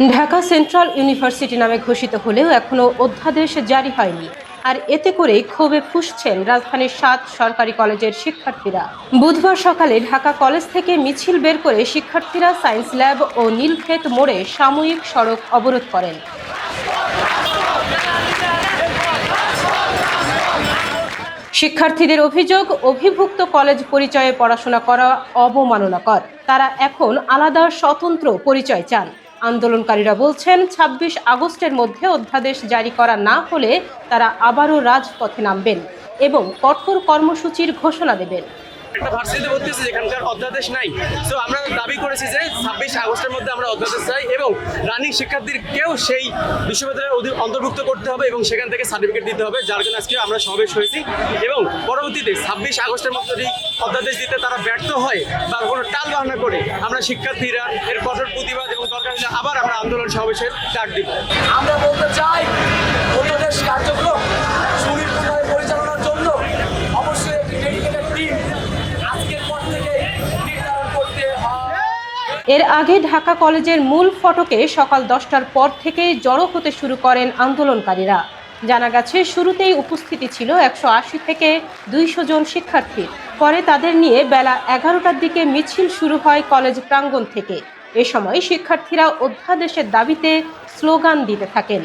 Dhaka central university নামে ঘোষিত হলেও এখনও অধ্যাদেশ জারি হয়নি। আর এতে করে ক্ষোভে ফুসছেন রাজধানীর সাত সরকারি কলেজের শিক্ষার্থীরা। বুধবার সকালে ঢাকা কলেজ থেকে মিছিল বের করে শিক্ষার্থীরা সায়েন্স ল্যাব ও নীলক্ষেত মোড়ে সাময়িক সড়ক অবরোধ করেন। শিক্ষার্থীদের অভিযোগ, অভিভুক্ত কলেজ পরিচয়ে পড়াশোনা করা অবমাননাকর। তারা এখন আলাদা স্বতন্ত্র পরিচয় চান। আন্দোলনকারীরা বলছেন ২৬ আগস্টের মধ্যে অধ্যাদেশ জারি করা না হলে তারা আবারও রাজপথে নামবেন এবং কঠোর কর্মসূচির ঘোষণা দেবেন। একটা ভার্সিটিতে ভর্তি হচ্ছে যেখানকার অধ্যাদেশ নাই। তো আমরা দাবি করেছি যে ছাব্বিশ আগস্টের মধ্যে আমরা অধ্যাদেশ চাই এবং রানিং শিক্ষার্থীদেরকেও সেই বিশ্ববিদ্যালয়ের অন্তর্ভুক্ত করতে হবে এবং সেখান থেকে সার্টিফিকেট দিতে হবে, যার জন্য আজকে আমরা সমাবেশ হয়েছি। এবং পরবর্তীতে ছাব্বিশ আগস্টের মধ্যে যদি অধ্যাদেশ দিতে তারা ব্যর্থ হয় বা কোনো টাল বাহানা করে, আমরা শিক্ষার্থীরা এর কঠোর প্রতিবাদ এবং দরকার হলে আবার আমরা আন্দোলন সমাবেশের ডাক দিব। আমরা এর আগে ঢাকা কলেজের মূল ফটকে সকাল দশটার পর থেকে জড়ো হতে শুরু করেন আন্দোলনকারীরা। জানা গেছে, শুরুতেই উপস্থিতি ছিল একশো আশি থেকে দুইশো জন শিক্ষার্থী। পরে তাদের নিয়ে বেলা এগারোটার দিকে মিছিল শুরু হয় কলেজ প্রাঙ্গণ থেকে। এ সময় শিক্ষার্থীরা অধ্যাদেশের দাবিতে স্লোগান দিতে থাকেন।